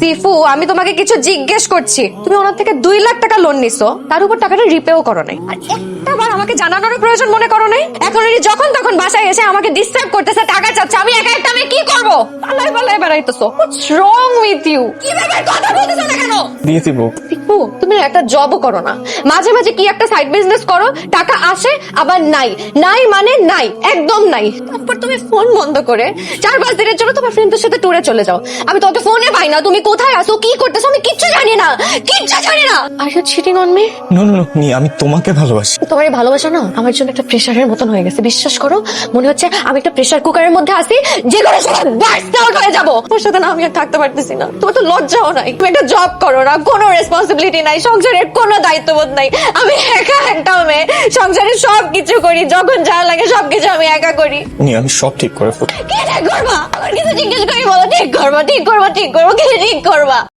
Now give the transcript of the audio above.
সিফু, আমি তোমাকে কিছু জিজ্ঞেস করছি। তুমি ওনার থেকে দুই লাখ টাকা লোন নিছো, তার উপর টাকাটা রিপেও করো নাই। আর একটাবার আমাকে জানানোর প্রয়োজন মনে করো নাই? এখন উনি যখন তখন বাসায় এসে আমাকে ডিস্টার্ব করতেছে, টাকা চাচ্ছে, আমি একা একটা আমি কি করব? পাল্লায় বলে বেড়াইতেছো। হোয়াটস রং উইথ ইউ কি ব্যাপার কথা বলতেছো না কেন? দিয়ে দিব সিফু তুমি একটা জবও করো না। মাঝে মাঝে কি একটা সাইড বিজনেস করো টাকা আসে আবার নাই। নাই মানে নাই একদম নাই। তারপর তুমি ফোন বন্ধ করে চার পাঁচ দিনের জন্য তোমার ফ্রেন্ডদের সাথে ট্যুরে চলে যাও। আমি তোমাকে ফোনে পাই না তুমি কোথায় আসো কি করতেছো আমি কিচ্ছু জানি না কিচ্ছু জানি না। Are you cheating on me no no নি আমি তোমাকে ভালোবাসি। তোমার এই ভালোবাসা না আমার জন্য একটা প্রেশারের মতন হয়ে গেছে। বিশ্বাস করো মনে হচ্ছে আমি একটা প্রেসার কুকারের মধ্যে আছি যে কোনো সময় বার্স্ট আউট হয়ে যাব। তোমার সাথে না আমি আর থাকতে পারতেছি না। তোমার তো লজ্জাও নাই। তুমি একটা জব করো না কোনো রেসপন্সিবিলিটি নাই সংসারের কোনো দায়িত্ববোধ নাই। আমি একা একটা মেয়ে সংসারে সব কিছু করি যখন যা লাগে সব কিছু আমি একা করি। নি আমি সব ঠিক করে ফেলব। কি ঠিক করবা? আমার কিছু জিজ্ঞেস করি বলো ঠিক করবা ঠিক করবা ঠিক করব কি ঠিক করবা।